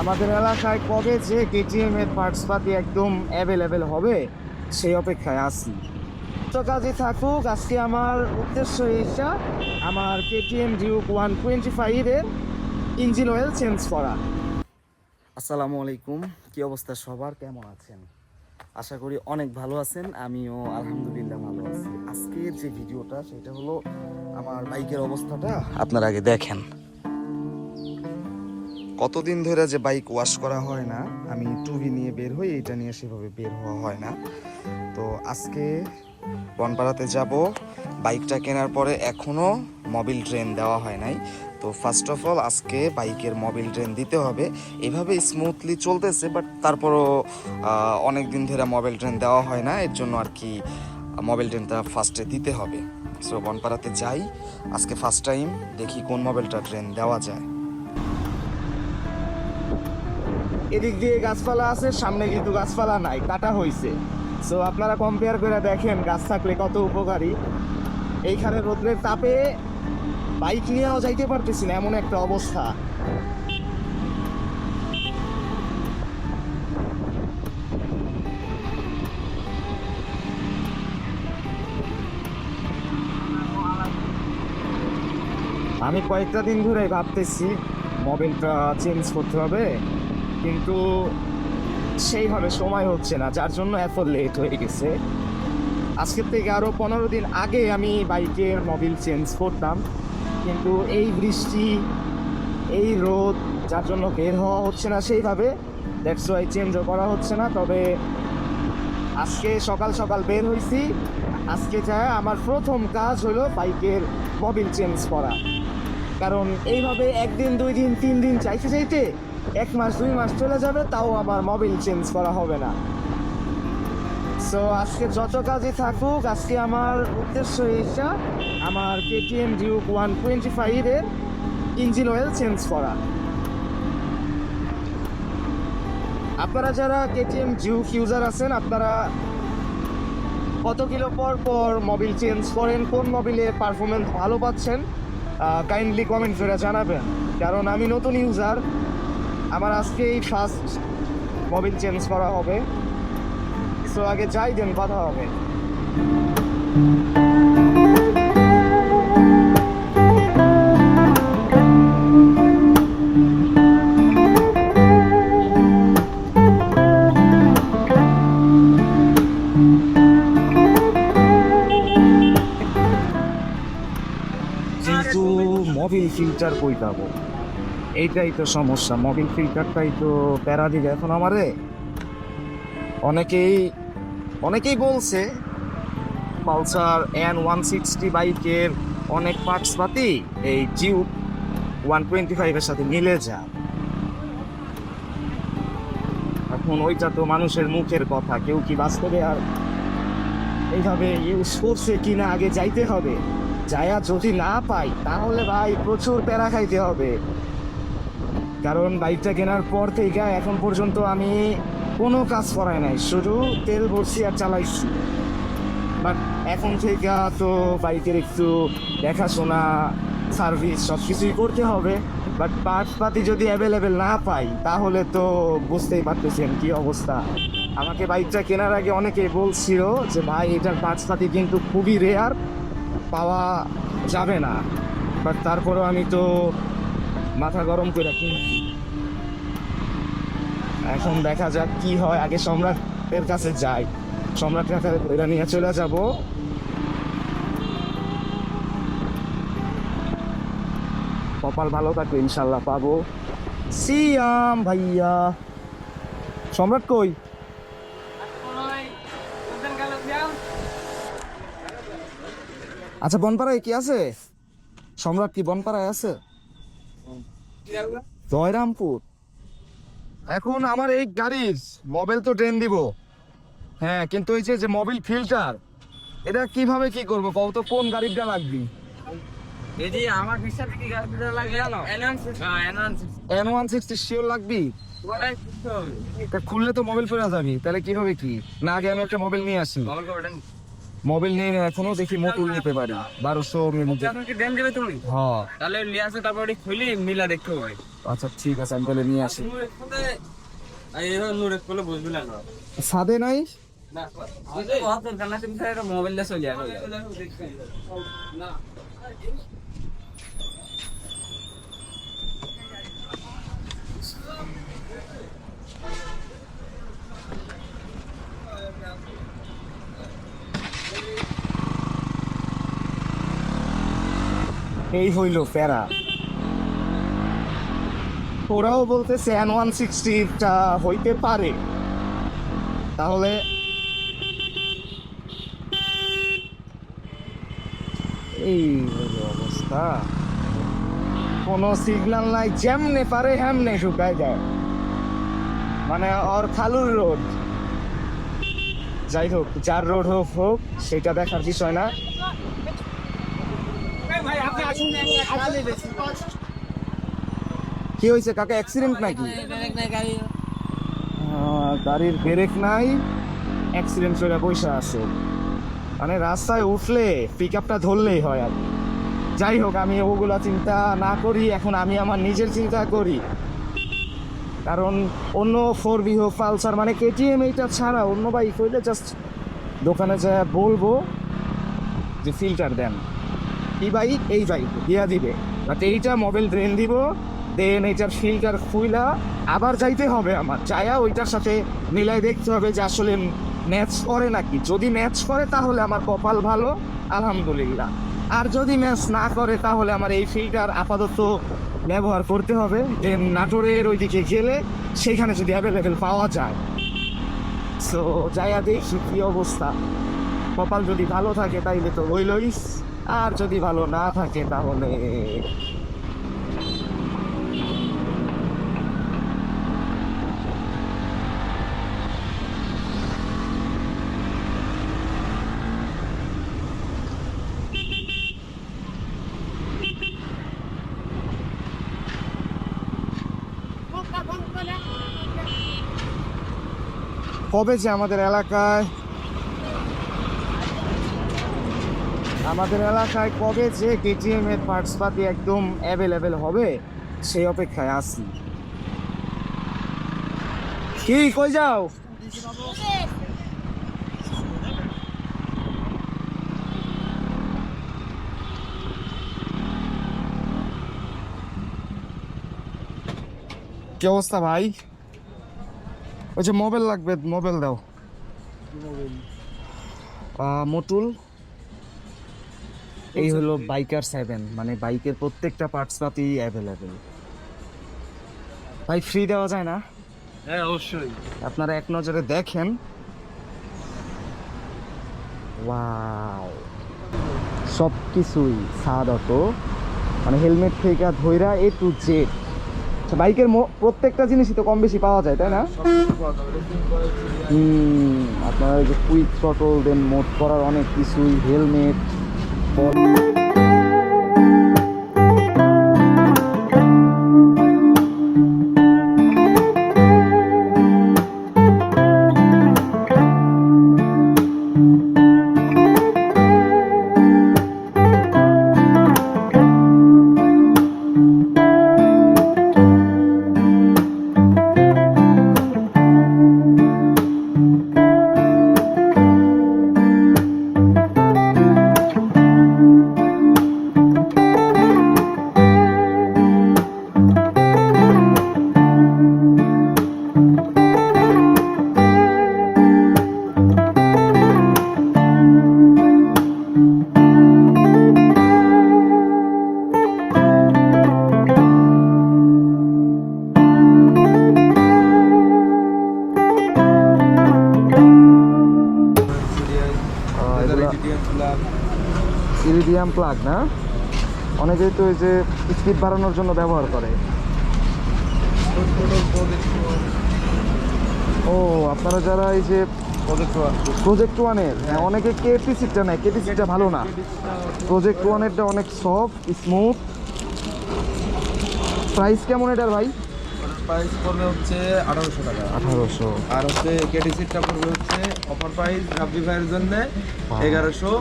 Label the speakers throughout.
Speaker 1: আমাদের এলাকায় কবে যে কেটিএম এর পার্টস পাতি একদম অ্যাভেলেবেল হবে, সেই অপেক্ষায় আছি। তো কাজে থাকুক, আজকে আমার উদ্দেশ্য এইটা, আমার কেটিএম ডিউক ওয়ান টোয়েন্টি ফাইভের ইঞ্জিন অয়েল চেঞ্জ করা। আসসালামু আলাইকুম, কি অবস্থা সবার? কেমন আছেন? আশা করি অনেক ভালো আছেন, আমিও আলহামদুলিল্লাহ ভালো আছি। আজকের যে ভিডিওটা, সেটা হলো আমার বাইকের অবস্থাটা, আপনারা আগে দেখেন। কতদিন ধরে যে বাইক ওয়াশ করা হয় না, আমি টুবি নিয়ে বের হই, এটা নিয়ে সেভাবে বের হওয়া হয় না। তো আজকে বনপাড়াতে যাব বাইকটা কেনার পরে এখনও মবিল ট্রেন দেওয়া হয় নাই। তো ফার্স্ট অফ অল আজকে বাইকের মবিল ট্রেন দিতে হবে। এভাবে স্মুথলি চলতেছে বাট তারপরও অনেক দিন ধরে মোবিল ট্রেন দেওয়া হয় না, এর জন্য আর কি মোবিল ট্রেনটা ফার্স্টে দিতে হবে। সো বনপাড়াতে যাই, আজকে ফার্স্ট টাইম দেখি কোন মোবিলটা ট্রেন দেওয়া যায়। এদিক দিয়ে গাছপালা আছে, সামনে কিন্তু গাছপালা নাই, কাটা হয়েছে সো আপনারা কম্পেয়ার করে দেখেন গাছ থাকলে কত উপকারী। এইখানে রোদ্রের তাপে বাইক নিয়েও যাইতে পারতেছি না, এমন একটা অবস্থা। আমি কয়েকটা দিন ধরে ভাবতেছি মোবিলটা চেঞ্জ করতে হবে। কিন্তু সেইভাবে সময় হচ্ছে না, যার জন্য এত লেট হয়ে গেছে। আজকের থেকে আরও পনেরো দিন আগে আমি বাইকের মোবিল চেঞ্জ করতাম, কিন্তু এই বৃষ্টি, এই রোদ, যার জন্য বের হওয়া হচ্ছে না সেইভাবে দ্যাটস ওয়াই চেঞ্জও করা হচ্ছে না। তবে আজকে সকাল সকাল বের হয়েছি আজকে যা আমার প্রথম কাজ হলো বাইকের মোবিল চেঞ্জ করা। কারণ এইভাবে একদিন, দুই দিন, তিন দিন চাইতে চাইতে এক মাস, দুই মাস চলে যাবে, তাও আমার মোবিল চেঞ্জ করা হবে না। সো আজকে যত কাজই থাকুক, আজকে আমার উদ্দেশ্য এইটা, আমার কেটিএম ডিউক ওয়ান টোয়েন্টি ফাইভের ইঞ্জিন অয়েল চেঞ্জ করা। আপনারা যারা কেটিএম ডিউক ইউজার আছেন, আপনারা কত কিলো পর পর মোবিল চেঞ্জ করেন, কোন মোবিলে পারফরমেন্স ভালো পাচ্ছেন কাইন্ডলি কমেন্ট করে জানাবেন। কারণ আমি নতুন ইউজার আমার আজকে এই ফার্স্ট মোবিল চেঞ্জ করা হবে। সো আগে যাই দেন কথা হবে। কিন্তু মোবিল ফিল্টার কই পাবো? এইটাই তো সমস্যা। মোবিল ফিল্টারটাই তো প্যারা দিবে। এখন আমারে অনেকেই অনেকেই বলছে, পালসার এন ওয়ান সিক্সটি বাইকের অনেক পার্টস পাতি এই জিউ ওয়ান টোয়েন্টি ফাইভের সাথে মিলে যায়। এখন ওইটা তো মানুষের মুখের কথা, কেউ কি বাস্তবে আর এইভাবে ইউজ করছে কিনা আগে যাইতে হবে। যায়া যদি না পাই, তাহলে ভাই প্রচুর প্যারা খাইতে হবে। কারণ বাইকটা কেনার পর থেকে এখন পর্যন্ত আমি কোনো কাজ করাই নাই। শুধু তেল ভরছি আর চালাইছি। বাট এখন থেকে তো বাইকের একটু দেখাশোনা সার্ভিস সব কিছুই করতে হবে। বাট পার্টস পাতি যদি অ্যাভেলেবেল না পাই, তাহলে তো বুঝতেই পারতেছেন কি অবস্থা। আমাকে বাইকটা কেনার আগে অনেকে বলছিল যে, ভাই, এটার পার্টস পাতি কিন্তু খুবই রেয়ার পাওয়া যাবে না। বাট তারপরেও আমি তো মাথা গরম করে কিনছি এখন দেখা যাক কি হয়। আগে সম্রাটের কাছে যাই। সম্রাট কাছে এটা নিয়ে চলে যাব। কপাল ভালো থাকবে ইনশাল্লাহ পাবো। সিয়াম ভাইয়া। সম্রাট কই? আচ্ছা বনপাড়ায় কি আছে? সম্রাট কি বনপাড়ায় আছে? জয়রামপুর। এখন আমার এই গাড়ির মোবাইল তো ট্রেন দিব। হ্যাঁ কিন্তু ওই যে যে মোবিল ফিল্টার এটা কীভাবে কি করব? কত কোন গাড়িটা লাগবে?
Speaker 2: এদি আমার বিশ্বাস কি গাড়িটা লাগে জানো? হ্যাঁ
Speaker 1: এন ওয়ান সিক্সটি শিওর লাগবি? খুললে তো মোবাইল ফেরা যাবি। তাহলে কীভাবে কি? না আগে আমি একটা মোবাইল নিয়ে আসি। মোবাইল নিয়ে এখনও দেখি মোটর নিতে পারি। বারোশো মিনিটে
Speaker 2: দেন দেবে তুমি
Speaker 1: হ্যাঁ।
Speaker 2: তাহলে নিয়ে আসো তারপর খুলি মিলা দেখতে হবে।
Speaker 1: আচ্ছা ঠিক আছে আমি তাহলে নিয়ে আসি।
Speaker 2: না
Speaker 1: সাদে নাই?
Speaker 2: মোবাইল দিয়ে চলে আসো।
Speaker 1: এই হইল প্যারা। ওরাও বলতেছে এন ওয়ান সিক্সটিটা হইতে পারে। তাহলে এই হইল অবস্থা। কোনো সিগন্যাল নাই, যেমনে পারে হেমনে শুকায় যায়। মানে ওর খালুর রোড। যাই হোক, যার রোড হোক হোক, সেটা দেখার বিষয় না। কি হয়েছে কাকা? অ্যাক্সিডেন্ট নাকি? গাড়ির ব্রেক নাই অ্যাক্সিডেন্ট করে পয়সা আছে। মানে রাস্তায় উঠলে পিক আপটা ধরলেই হয় আর যাই হোক আমি ওগুলা চিন্তা না করি এখন আমি আমার নিজের চিন্তা করি। কারণ অন্য ফোর বি হোক পালসার মানে কেটিএম এইটা ছাড়া অন্য বাইক হইলে জাস্ট দোকানে যা বলব যে ফিল্টার দেন। কি বাইক এই বাইক দিয়া দিবে। বাট এইটা মোবাইল ড্রেন দিব দেন এইটার ফিল্টার খুইলা, আবার যাইতে হবে আমার। চায়া ওইটার সাথে মিলাই দেখতে হবে যে আসলে ম্যাচ করে নাকি। যদি ম্যাচ করে তাহলে আমার কপাল ভালো, আলহামদুলিল্লাহ। আর যদি ম্যাচ না করে তাহলে আমার এই ফিল্টার আপাতত ব্যবহার করতে হবে। দেন নাটোরের ওইদিকে গেলে সেখানে যদি অ্যাভেলেবেল পাওয়া যায়। সো যাইয়া দেখি কি অবস্থা। কপাল যদি ভালো থাকে তাইলে তো হইলই। আর যদি ভালো না থাকে তাহলে কবে যে আমাদের এলাকায় আমাদের এলাকায় কবে যে কেটিএম এর পার্টস পাতি একদম অ্যাভেলেবেল হবে, সেই অপেক্ষায় আছি। কি, কই যাও? কি অবস্থা ভাই? ওই যে মোবাইল লাগবে মোবাইল দাও। মটুল এই হলো বাইকার সেভেন মানে বাইকের প্রত্যেকটা পার্টস পাতি অ্যাভেলেবেল ভাই ফ্রি দেওয়া যায় না?
Speaker 2: হ্যাঁ অবশ্যই।
Speaker 1: আপনারা এক নজরে দেখেন। ওয়াও সব কিছুই সাদত মানে হেলমেট থেকে ধইরা এ টু জেড বাইকের প্রত্যেকটা জিনিসই তো কম বেশি পাওয়া যায় তাই না? আপনার যে কুইক টটল দেন মোট করার অনেক কিছুই হেলমেট po. ইরিডিয়াম প্লাগ না? অনেকেই তো ওই যে স্পিড বাড়ানোর জন্য ব্যবহার করে। ও আপনারা যারা এই যে প্রজেক্ট ওয়ানের হ্যাঁ অনেকে কেপি সিটটা নেয় কেপি সিটটা ভালো না। প্রজেক্ট ওয়ানেরটা অনেক সফট স্মুথ প্রাইস কেমন এটার ভাই?
Speaker 3: প্রাইস পড়বে হচ্ছে আঠারোশো টাকা।
Speaker 4: আঠারোশো।
Speaker 3: আর হচ্ছে কেটি সিটটা পড়বে হচ্ছে অফার প্রাইস রাব্বি ভাইয়ের জন্য এগারোশো।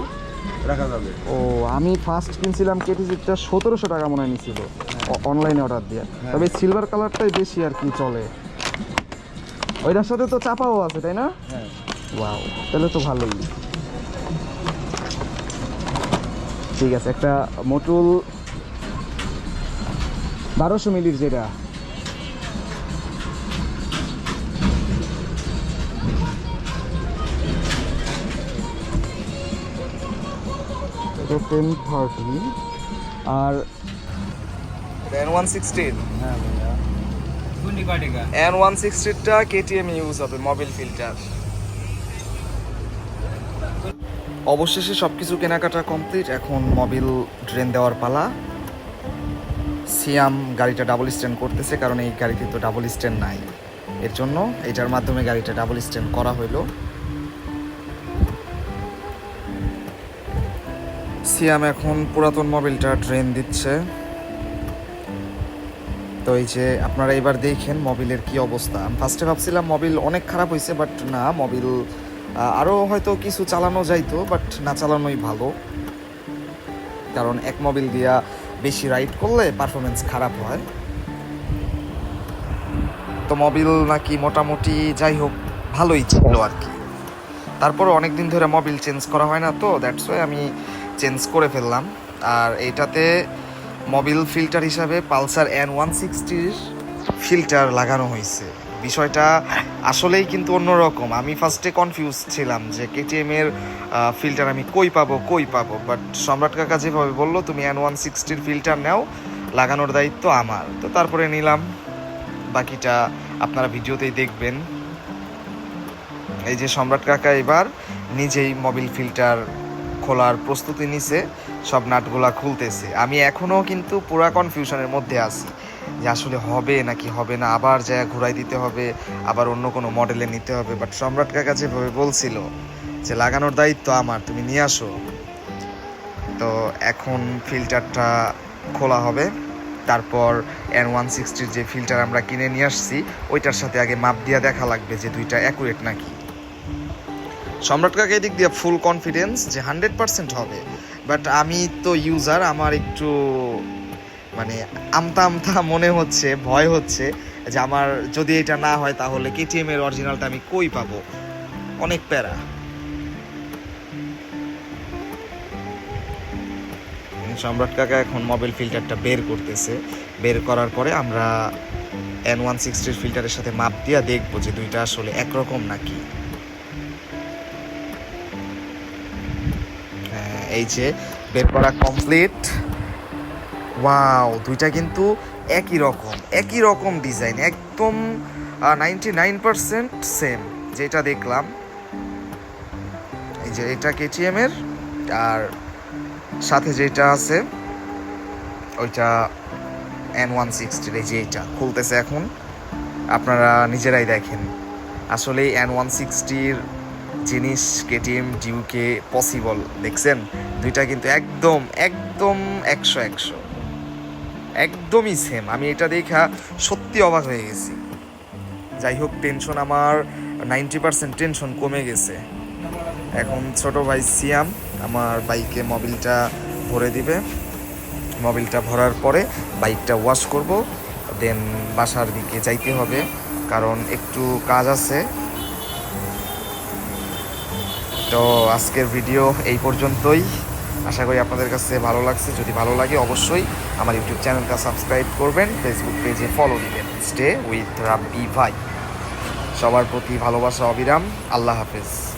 Speaker 3: রাখা যাবে।
Speaker 4: ও আমি ফার্স্ট কিনছিলাম কেটি সিটটা সতেরোশো টাকা মনে হয় নিছিল। অনলাইনে অর্ডার দিয়ে। তবে সিলভার কালারটাই বেশি আর কি চলে। ওইটার সাথে তো চাপাও আছে তাই না?
Speaker 3: হ্যাঁ।
Speaker 4: ওয়াও তাহলে তো ভালোই। ঠিক আছে একটা মোটুল বারোশো মিলির যেটা। এটা টেন থার্টি আর
Speaker 1: এন ওয়ান সিক্সটিন
Speaker 3: হ্যাঁ ভাইয়া।
Speaker 1: এন ওয়ান সিক্সটিনটা কেটিএম ইউজ হবে মোবিল ফিল্টার অবশেষে সব কিছু কেনাকাটা কমপ্লিট এখন মোবিল ড্রেন দেওয়ার পালা। সিয়াম গাড়িটা ডাবল স্ট্যান্ড করতেছে কারণ এই গাড়িতে তো ডাবল স্ট্যান্ড নাই। এর জন্য এটার মাধ্যমে গাড়িটা ডাবল স্ট্যান্ড করা হলো সিয়াম এখন পুরাতন মোবিলটা ড্রেন দিচ্ছে। তো এই যে আপনারা এবার দেখেন মোবিলের কি অবস্থা। ফার্স্টে ভাবছিলাম মোবিল অনেক খারাপ হয়েছে বাট না, মোবিল আরও হয়তো কিছু চালানো যাইতো বাট না চালানোই ভালো। কারণ এক মোবিল দিয়া বেশি রাইড করলে পারফরমেন্স খারাপ হয়। তো মোবিল নাকি মোটামুটি যাই হোক, ভালোই ছিল আর কি। তারপরে অনেক দিন ধরে মোবিল চেঞ্জ করা হয় না তো দ্যাটস ওয়াই আমি চেঞ্জ করে ফেললাম। আর এইটাতে মোবিল ফিল্টার হিসাবে পালসার এন ওয়ান সিক্সটির ফিল্টার লাগানো হয়েছে। বিষয়টা আসলেই কিন্তু অন্যরকম। আমি ফার্স্টে কনফিউজ ছিলাম যে কেটিএম এর ফিল্টার আমি কই পাবো কই পাবো? বাট সম্রাট কাকা যেভাবে বলল, তুমি এন ওয়ান সিক্সটির ফিল্টার নাও, লাগানোর দায়িত্ব আমার। তো তারপরে নিলাম। বাকিটা আপনারা ভিডিওতেই দেখবেন। এই যে সম্রাট কাকা এবার নিজেই মোবিল ফিল্টার খোলার প্রস্তুতি নিছে, সব নাটগুলা খুলতেছে। আমি এখনও কিন্তু পুরা কনফিউশনের মধ্যে আছি যে আসলে হবে নাকি হবে না, আবার যা ঘুরাই দিতে হবে, আবার অন্য কোনো মডেলে নিতে হবে। বাট সম্রাট কাকা যেভাবে বলছিল যে লাগানোর দায়িত্ব আমার, তুমি নিয়ে আসো। তো এখন ফিল্টারটা খোলা হবে। তারপর এন ওয়ান সিক্সটির যে ফিল্টার আমরা কিনে নিয়ে আসছি, ওইটার সাথে আগে মাপ দিয়া দেখা লাগবে যে দুইটা অ্যাকুরেট নাকি। সম্রাট কাকা এদিক দিয়ে ফুল কনফিডেন্স যে হান্ড্রেড পার্সেন্ট হবে। বাট আমি তো ইউজার আমার একটু মানে আমতা আমতা মনে হচ্ছে, ভয় হচ্ছে যে আমার যদি এটা না হয় তাহলে কেটিএম এর অরিজিনালটা আমি কই পাবো? অনেক প্যারা। সম্রাট কাকা এখন মোবাইল ফিল্টারটা বের করতেছে। বের করার পরে আমরা এন ওয়ান সিক্সটির ফিল্টারের সাথে মাপ দিয়া দেখব যে দুইটা আসলে একরকম নাকি। এই যে বের করা কমপ্লিট ওয়াও দুইটা কিন্তু একই রকম একই রকম ডিজাইন একদম নাইনটি নাইন পার্সেন্ট সেম যেটা দেখলাম। এই যে এটা কেটিএম এর, আর সাথে যেটা আছে, ওইটা এন ওয়ান সিক্সটির এই যে এটা খুলতেছে এখন। আপনারা নিজেরাই দেখেন। আসলে এন ওয়ান সিক্সটির জিনিস, কেটিএম ডিউকে পসিবল দেখছেন? দুইটা কিন্তু একদম একদম একশো একশো। একদমই সেম আমি এটা দেখা সত্যি অবাক হয়ে গেছি। যাই হোক টেনশন আমার নাইনটি পার্সেন্ট টেনশন কমে গেছে। এখন ছোট ভাই সিয়াম, আমার বাইকে মোবিলটা ভরে দিবে। মোবিলটা ভরার পরে বাইকটা ওয়াশ করব। দেন বাসার দিকে যাইতে হবে, কারণ একটু কাজ আছে। তো আজকের ভিডিও এই পর্যন্তই। আশা করি আপনাদের কাছে ভালো লাগছে। যদি ভালো লাগে, অবশ্যই আমার ইউটিউব চ্যানেলটা সাবস্ক্রাইব করবেন ফেসবুক পেজে ফলো দিবেন। স্টে উইথ রাব্বি ভাই। সবার প্রতি ভালোবাসা, অবিরাম। আল্লাহ হাফেজ।